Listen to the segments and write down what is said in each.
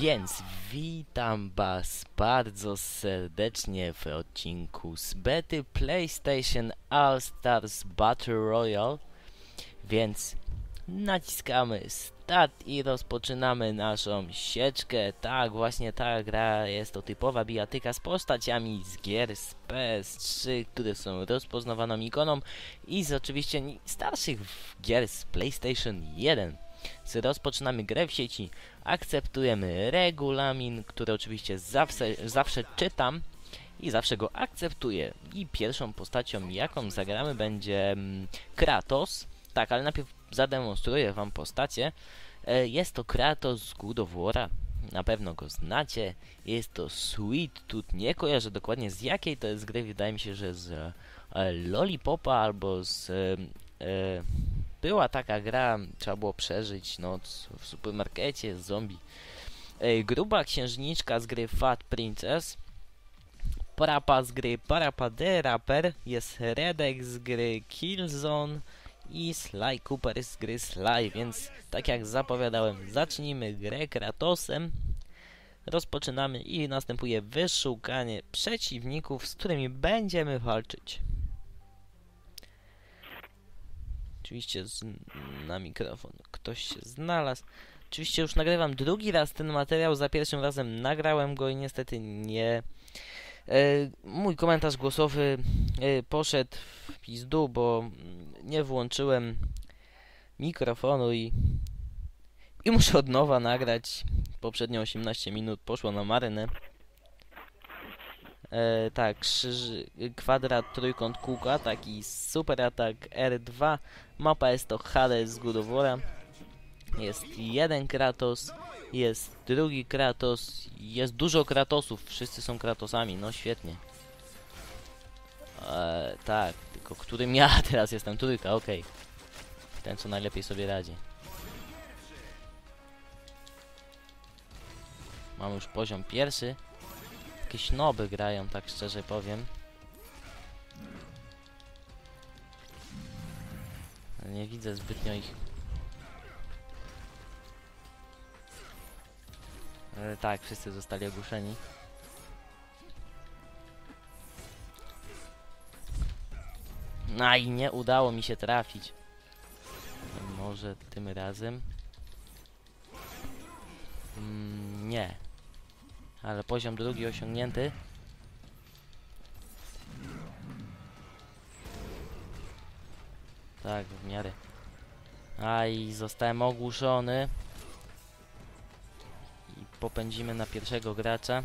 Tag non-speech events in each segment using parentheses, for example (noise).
Więc witam was bardzo serdecznie w odcinku z bety PlayStation All Stars Battle Royale. Więc naciskamy start i rozpoczynamy naszą sieczkę. Tak, właśnie ta gra jest to typowa bijatyka z postaciami z gier z PS3, które są rozpoznawaną ikoną i z oczywiście starszych gier z PlayStation 1. Z rozpoczynamy grę w sieci, akceptujemy regulamin, który oczywiście zawsze, zawsze czytam i zawsze go akceptuję. I pierwszą postacią, jaką zagramy, będzie mm, Kratos. Tak, ale najpierw zademonstruję wam postacie. E, jest to Kratos z God. Na pewno go znacie. Jest to Sweet Tooth. Nie kojarzę dokładnie z jakiej to jest gry. Wydaje mi się, że z e, Lollipopa albo z... E, e była taka gra, trzeba było przeżyć noc w supermarkecie z zombie. Gruba księżniczka z gry Fat Princess. Parapa z gry Parapa The Rapper. Jest Redek z gry Killzone i Sly Cooper z gry Sly, więc tak jak zapowiadałem, zacznijmy grę Kratosem. Rozpoczynamy i następuje wyszukanie przeciwników, z którymi będziemy walczyć. Oczywiście z, na mikrofon ktoś się znalazł. Oczywiście już nagrywam drugi raz ten materiał, za pierwszym razem nagrałem go i niestety nie... E, mój komentarz głosowy e, poszedł w pizdu, bo nie włączyłem mikrofonu i, i muszę od nowa nagrać. Poprzednie 18 minut poszło na marynę. E, tak, krzyż, kwadrat, trójkąt, kółka, taki super atak R2. Mapa jest to Hades z Gudowora. Jest jeden Kratos, jest drugi Kratos, jest dużo Kratosów, wszyscy są Kratosami, no świetnie. E, tak, tylko którym ja (laughs) teraz jestem? Trójka, okej. Okay. Ten, co najlepiej sobie radzi. Mamy już poziom pierwszy. Jakieś noby grają, tak szczerze powiem. Nie widzę zbytnio ich. E, tak, wszyscy zostali ogłuszeni. No i nie udało mi się trafić. Może tym razem? Mm, nie. Ale poziom drugi osiągnięty. Tak, w miarę. A i zostałem ogłuszony. I popędzimy na pierwszego gracza.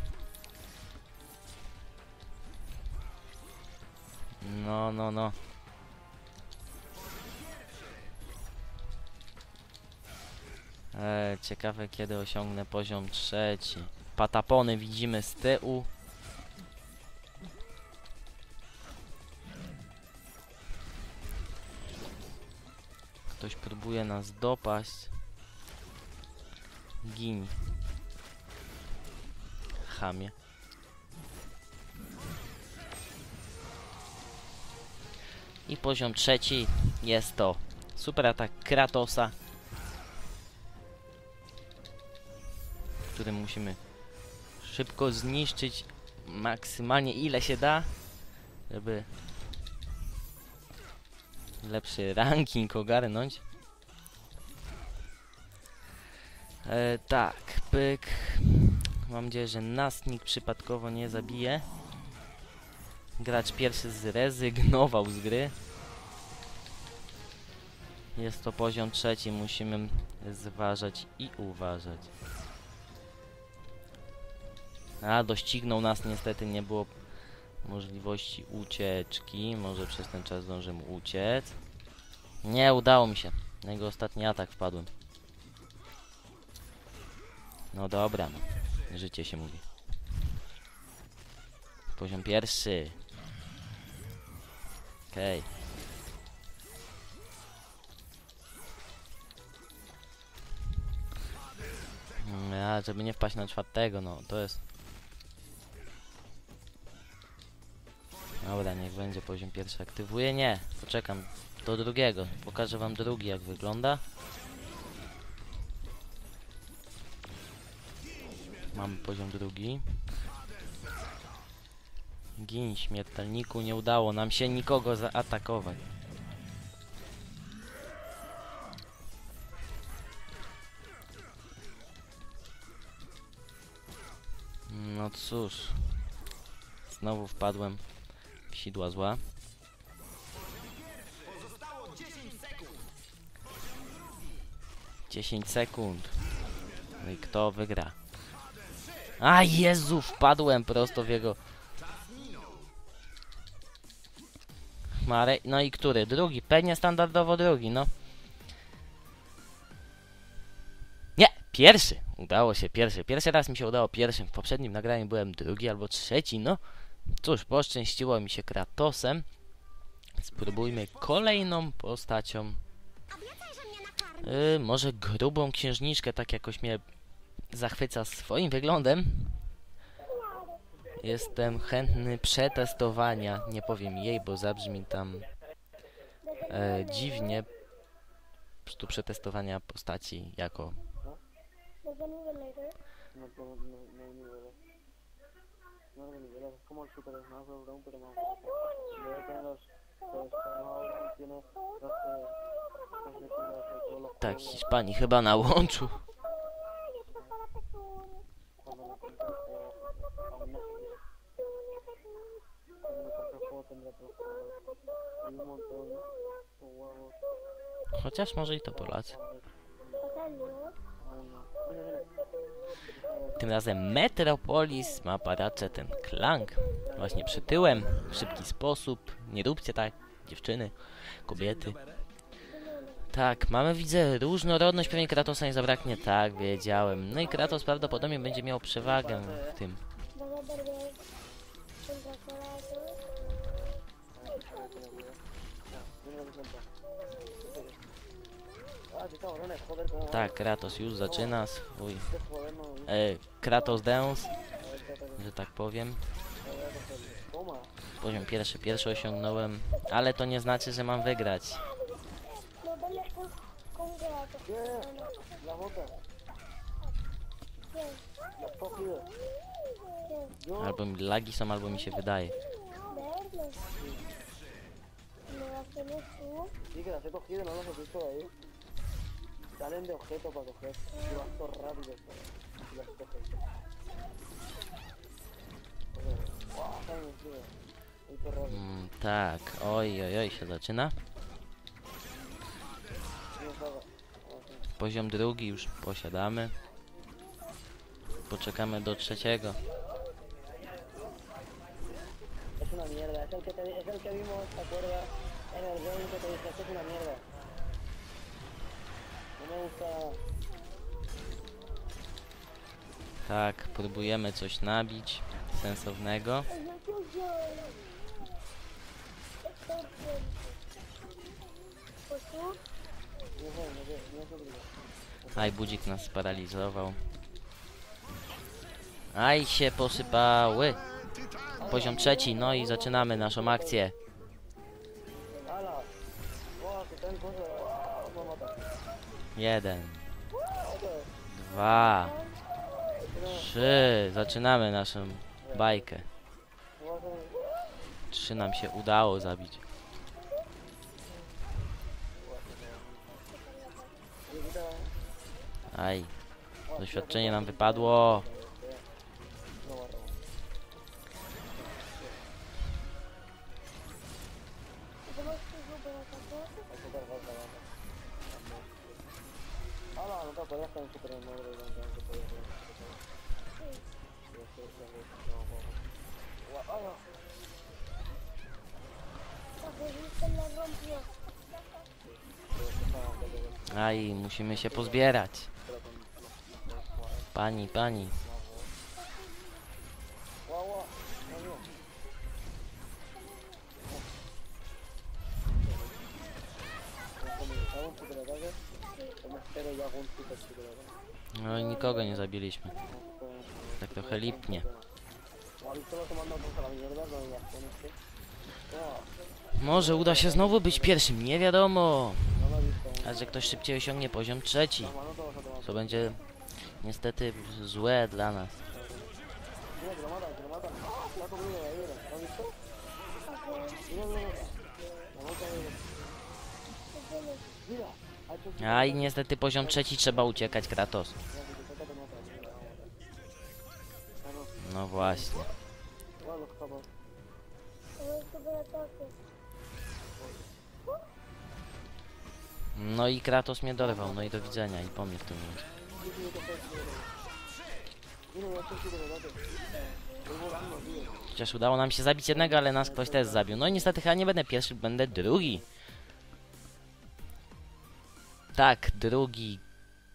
No, no, no. Eee, ciekawe kiedy osiągnę poziom trzeci. Patapony widzimy z tyłu. Ktoś próbuje nas dopaść. Gin. Chamie. I poziom trzeci jest to super atak Kratosa. Który musimy szybko zniszczyć maksymalnie ile się da, żeby lepszy ranking ogarnąć. E, tak, pyk. Mam nadzieję, że nas nikt przypadkowo nie zabije. Gracz pierwszy zrezygnował z gry. Jest to poziom trzeci, musimy zważać i uważać. A, doścignął nas, niestety nie było możliwości ucieczki. Może przez ten czas zdążymy uciec. Nie, udało mi się. Na jego ostatni atak wpadłem. No dobra. Życie się mówi. Poziom pierwszy. Okej. Okay. Ja, żeby nie wpaść na czwartego, no to jest Dobra, niech będzie poziom pierwszy aktywuję. Nie, poczekam do drugiego. Pokażę wam drugi jak wygląda. Mamy poziom drugi. Gin, śmiertelniku, nie udało nam się nikogo zaatakować. No cóż. Znowu wpadłem sidła zła. Dziesięć sekund. No i kto wygra? A Jezu, wpadłem prosto w jego... Marek, no i który? Drugi, pewnie standardowo drugi, no. Nie, pierwszy. Udało się pierwszy. Pierwszy raz mi się udało pierwszym. W poprzednim nagraniu byłem drugi albo trzeci, no. Cóż, poszczęściło mi się Kratosem. Spróbujmy kolejną postacią. Yy, może grubą księżniczkę, tak jakoś mnie zachwyca swoim wyglądem. Jestem chętny przetestowania. Nie powiem jej, bo zabrzmi tam e, dziwnie. Po prostu przetestowania postaci jako There's a nivel later. No, no, no, no hay niveles. No niveles, es como el Super Smash Bros. pero. Luego tiene los. y tiene los. eh, tak Hiszpanii chyba na łączu. cuando me compre el juego, Tym razem Metropolis ma paracze ten klank. Właśnie przy tyłem, w szybki sposób. Nie róbcie tak, dziewczyny, kobiety. Tak, mamy widzę różnorodność, pewnie Kratosa nie zabraknie, tak, wiedziałem. No i Kratos prawdopodobnie będzie miał przewagę w tym. Tak, Kratos już zaczyna swój e, Kratos Dance, że tak powiem. Poziom pierwszy, pierwszy osiągnąłem, ale to nie znaczy, że mam wygrać. Albo mi lagi są, albo mi się wydaje. Salen de objeto para coger. Y vas todo rápido. Y las coges. Joder. Guau, salen encima. Voy todo rápido. Mm, tak, oj, oj, oj, się zaczyna. Poziom drugi już posiadamy. Poczekamy do trzeciego. Es una mierda. Es el que, te, es el que vimos, ¿te acuerdas? En el game que te dije, es una mierda. Tak, próbujemy coś nabić sensownego. Aj, budzik nas sparaliżował. Aj, się posypały. Poziom trzeci, no i zaczynamy naszą akcję. Jeden, dwa, trzy. Zaczynamy naszą bajkę. Trzy nam się udało zabić. Aj, doświadczenie nam wypadło. Pero es que estaba un poco de- Aj, musimy się pozbierać. Pani, pani. No i nikogo nie zabiliśmy. Tak trochę lipnie. Może uda się znowu być pierwszym, nie wiadomo. A że ktoś szybciej osiągnie poziom trzeci. Co będzie niestety złe dla nas. Hecho... Aj, niestety poziom trzeci trzeba uciekać, Kratos. No. Właśnie. No i Kratos mnie dorwał, no i do widzenia i po mnie w tym momencie. Chociaż udało nam się zabić jednego, ale nas ktoś też zabił. No i niestety chyba nie będę pierwszy, będę drugi. Tak, drugi.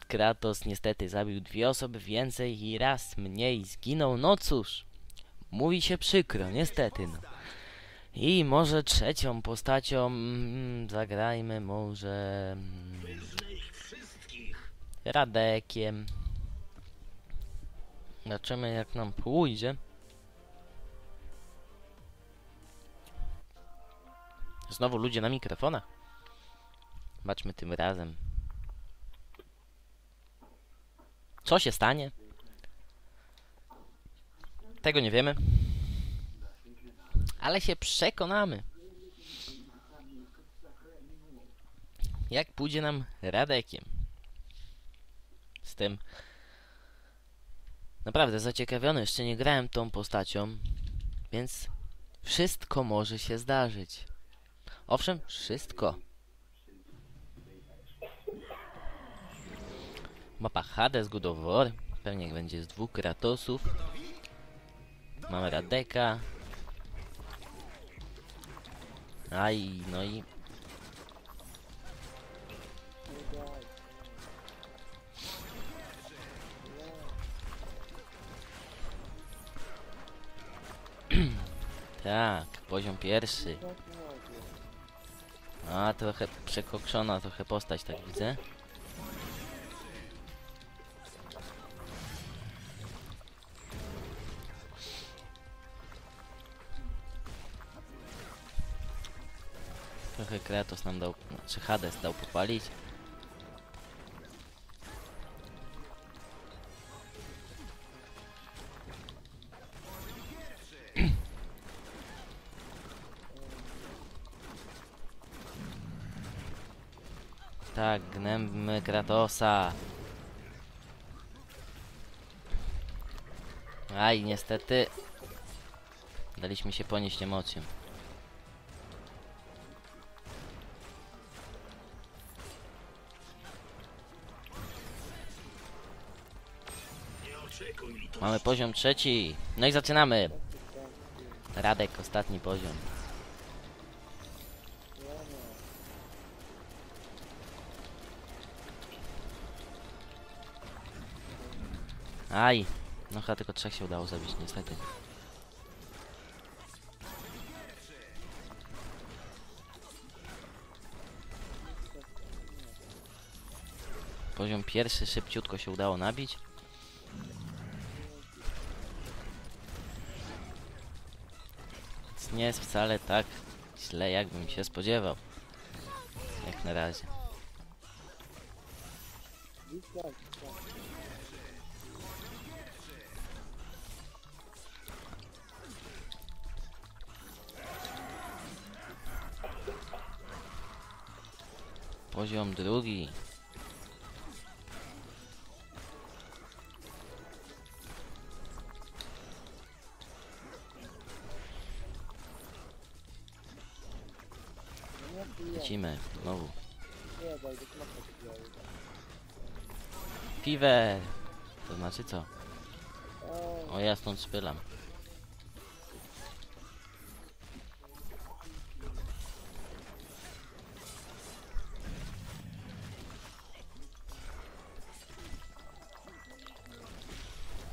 Kratos niestety zabił dwie osoby więcej i raz mniej zginął. No cóż, mówi się przykro, niestety no. I może trzecią postacią mm, zagrajmy może mm, Radekiem. Zobaczymy jak nam pójdzie. Znowu ludzie na mikrofonach. Zobaczmy tym razem. Co się stanie? Tego nie wiemy. Ale się przekonamy. Jak pójdzie nam Radekiem. Z tym. Naprawdę zaciekawiony, jeszcze nie grałem tą postacią, więc wszystko może się zdarzyć. Owszem, wszystko. Mapa Hades, God of War. Pewnie będzie z dwóch Kratosów. Mamy Radeka. Aj, no i... (clears throat) Tak, poziom pierwszy. A, trochę przekokszona, trochę postać, tak widzę. Trochę Kratos nam dał, znaczy Hades dał popalić. (clears throat) Tak, gnębmy Kratosa. Aj, niestety. Daliśmy się ponieść emocjom. Mamy poziom trzeci. No i zaczynamy. Radek, ostatni poziom. Aj, no chyba tylko trzech się udało zabić, niestety. Poziom pierwszy szybciutko się udało nabić. Nie jest wcale tak źle, jakbym się spodziewał. Jak na razie. Poziom drugi. Znowu. Nie, daj, do smaku kupiłem. Piwer! To znaczy co? O, ja stąd spylam.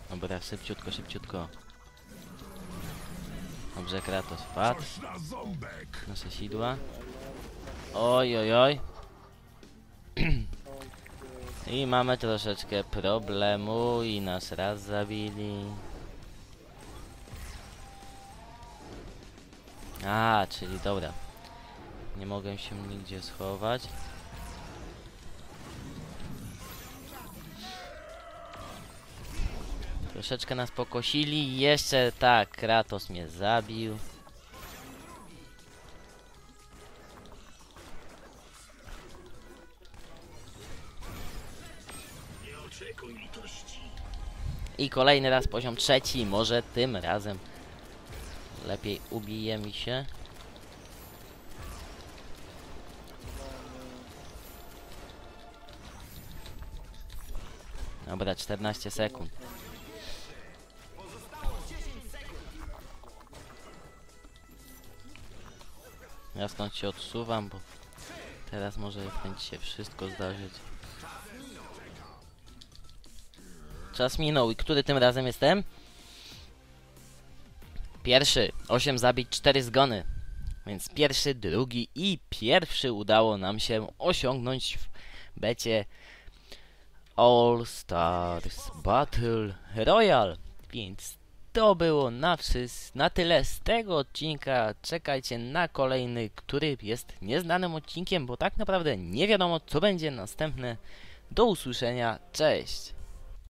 Dobra, szybciutko, szybciutko. Dobrze, Kratos wpadł. Nasze sidła. Oj, oj, oj. (clears throat) I mamy troszeczkę problemu i nas raz zabili. A, czyli dobra. Nie mogę się nigdzie schować. Troszeczkę nas pokosili. Jeszcze tak, Kratos mnie zabił. I kolejny raz poziom trzeci. Może tym razem lepiej ubije mi się. Dobra, 14 sekund. Ja stąd się odsuwam, bo teraz może będzie się wszystko zdarzyć. Czas minął i który tym razem jestem? Pierwszy. 8 zabić, 4 zgony. Więc pierwszy, drugi i pierwszy udało nam się osiągnąć w becie All Stars Battle Royale. Więc to było na, na tyle z tego odcinka. Czekajcie na kolejny, który jest nieznanym odcinkiem, bo tak naprawdę nie wiadomo co będzie następne. Do usłyszenia, cześć!